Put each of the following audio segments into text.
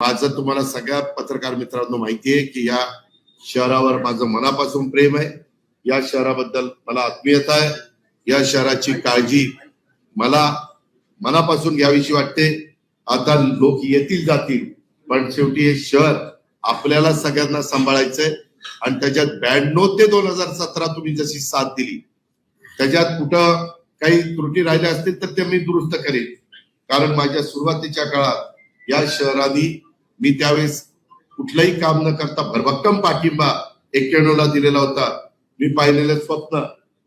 माझं तुम्हाला सगळ्या पत्रकार मित्रांनो माहिती आहे की या शहरावर माझं मनापासून प्रेम आहे. या शहराबद्दल मला आत्मीयता आहे. या शहराची काळजी मला मनापासून घ्यावीशी वाटते. आता लोक येतील जातील पण शेवटी हे शहर आपल्याला सगळ्यांना सांभाळायचंय. आणि त्याच्यात ब्याण्णव ते दोन हजार सतरा तुम्ही जशी साथ दिली त्याच्यात कुठं काही त्रुटी राहिल्या असतील तर ते मी दुरुस्त करेन. कारण माझ्या सुरुवातीच्या काळात या शहराने मी त्यावेळेस कुठलंही काम न करता भरभक्कम पाठिंबा एक्क्याण्णवला दिलेला होता. मी पाहिलेलं स्वप्न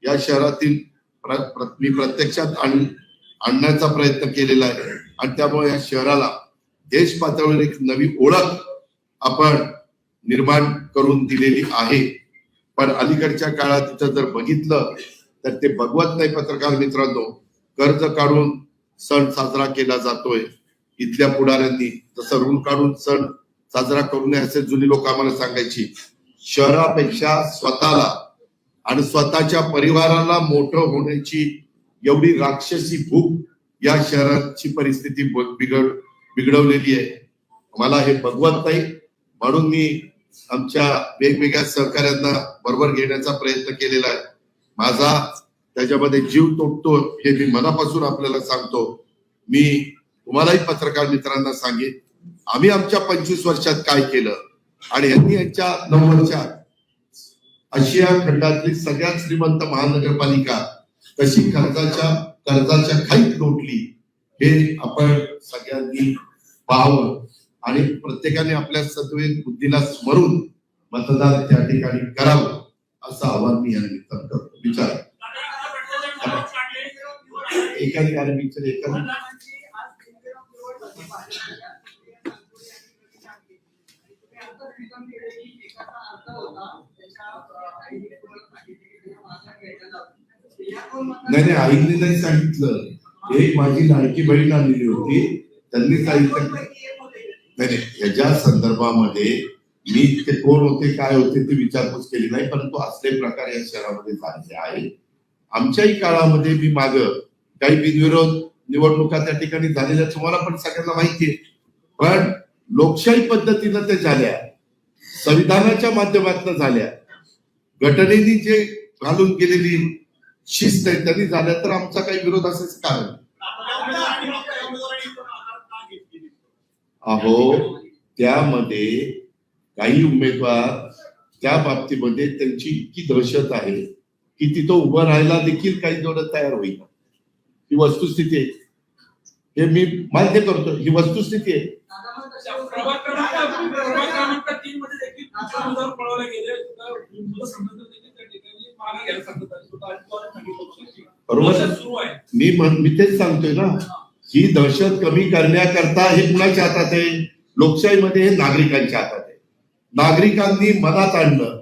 या शहरातील प्र- मी प्रत्यक्षात आणण्याचा प्रयत्न केलेला आहे. आणि त्यामुळे या शहराला देश पातळीवर एक नवी ओळख आपण निर्माण करून दिलेली आहे. पण अलीकडच्या काळात तिथं जर बघितलं तर ते बघवत नाही पत्रकार मित्रांनो. कर्ज काढून सण साजरा केला जातोय. इथल्या पुढाऱ्यांनी जसं ऋण काढून सण साजरा करू नये असे जुनी लोक आम्हाला सांगायची शहरापेक्षा स्वतःला आणि स्वतःच्या परिवाराला मोठं होण्याची एवढी राक्षसी भूक या शहराची परिस्थिती बिघड बिघडवलेली आहे. मला हे भगवत नाही. म्हणून मी आमच्या वेगवेगळ्या सहकार्यांना बरोबर घेण्याचा प्रयत्न केलेला आहे. माझा त्याच्यामध्ये जीव तोडतो हे मी मनापासून आपल्याला सांगतो. मी तुम्हालाही पत्रकार मित्रांना सांगेन आम्ही आमच्या पंचवीस वर्षात काय केलं आणि यांनी यांच्या नऊ वर्षात आशिया खंडातली सगळ्यात श्रीमंत महानगरपालिका कशी कर्जाच्या कर्जाच्या खाईत लोटली हे आपण सगळ्यांनी पाहावं. आणि प्रत्येकाने आपल्या सद्वेन बुद्धीला स्मरून मतदान त्या ठिकाणी करावं असं आवाहन मी या निमित्तानं करतो. विचार. एका ठिकाणी विचार एका नाही नाही आईने नाही सांगितलं. एक माझी लाडकी बहीण आलेली होती. त्यांनी सांगितलं नाही नाही याच्या संदर्भामध्ये मी ते कोण होते काय होते ते विचारपूस केली नाही परंतु असले प्रकार या शहरामध्ये झाले आहे आमच्याही काळामध्ये मी माग काही बिनविरोध निवडणुका त्या ठिकाणी झालेल्या तुम्हाला पण सगळ्यांना माहिती आहे. पण लोकशाही पद्धतीनं ते झाल्या. संविधानाच्या माध्यमातून झाल्या. घटनेने जे घालून गेलेली शिस्त आहे त्यांनी झाल्या तर आमचा काही विरोध असेच कारण. अहो त्यामध्ये काही उमेदवार त्या बाबतीमध्ये त्यांची इतकी दहशत आहे की तिथं उभं राहायला देखील काही जोड तयार होईल ही वस्तुस्थिती आहे. हे मी मान्य करतो ही वस्तुस्थिती आहे. बरोबर. मी म्हण- मी तेच सांगतोय ना ही दहशत कमी करण्याकरता हे कुणाच्या हातात आहे? लोकशाहीमध्ये हे नागरिकांच्या हातात आहे. नागरिकांनी मनात आणलं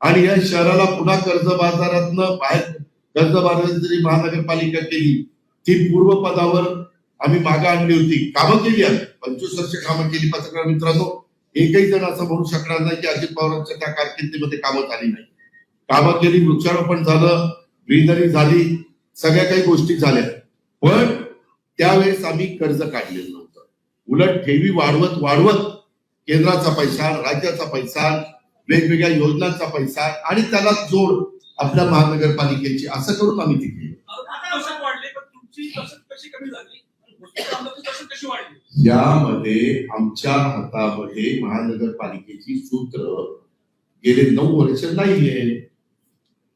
आणि या शहराला पुन्हा कर्ज बाजारातनं बाहेर कर्ज जरी महानगरपालिका केली ती पूर्व पदावर आम्ही मागे आणली होती. कामं केली आहेत. पंचवीस वर्ष कामं केली पत्रकार मित्रांनो. एकही जण असं म्हणू शकणार नाही की अजित पवारांच्या त्या कारकिर्दीमध्ये कामं झाली नाही. कामं केली वृक्षारोपण झालं ग्रीनरी झाली सगळ्या काही गोष्टी झाल्या. पण त्यावेळेस आम्ही कर्ज काढलेलं नव्हतं. उलट ठेवी वाढवत वाढवत केंद्राचा पैसा राज्याचा पैसा वेगवेगळ्या योजनांचा पैसा आणि त्याला जोड आपल्या महानगरपालिकेची असं करून आम्ही ती केली. दहशत वाढली पण तुमची दहशत कशी कमी झाली? वस्तुतः आमदारची दहशत कशी वाढली? यामध्ये आमच्या हातामध्ये महानगरपालिकेची सूत्र गेले नऊ वर्ष नाहीये.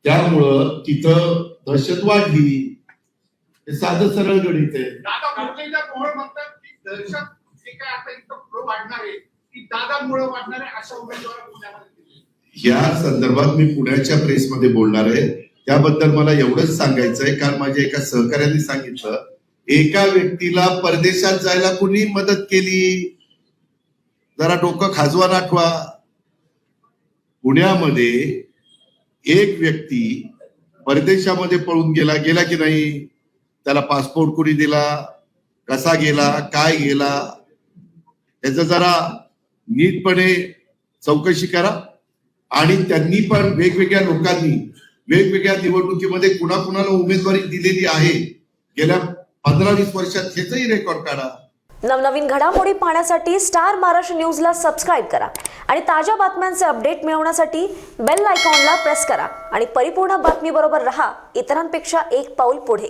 त्यामुळं तिथं दहशत वाढली. हे साधं सरळ गणित आहे. दादा वाढणार आहे की दादामुळे वाढणार आहे अशा उमेदवार. या संदर्भात मी पुण्याच्या प्रेसमध्ये बोलणार आहे. त्याबद्दल मला एवढंच सांगायचं आहे कारण माझ्या एका सहकार्याने सांगितलं एका व्यक्तीला परदेशात जायला कुणी मदत केली? जरा डोकं खाजवा नाठवा पुण्यामध्ये एक व्यक्ती परदेशामध्ये पळून गेला गेला की नाही? त्याला पासपोर्ट कुणी दिला? कसा गेला? काय गेला? याचा जरा नीटपणे चौकशी करा. आणि त्यांनी पण वेगवेगळ्या लोकांनी वेगवेगळ्या निवडणुकीमध्ये कुणाकुणाला उमेदवारी दिलेली आहे गेल्या पंधरा वीस वर्षात ह्याचंही रेकॉर्ड काढा. नवनवीन घडामोडी पाहण्यासाठी स्टार महाराष्ट्र न्यूजला सबस्क्राईब करा आणि ताज्या बातम्यांचे अपडेट मिळवण्यासाठी बेल आयकॉनला प्रेस करा. आणि परिपूर्ण बातमीबरोबर रहा इतरांपेक्षा एक पाऊल पुढे.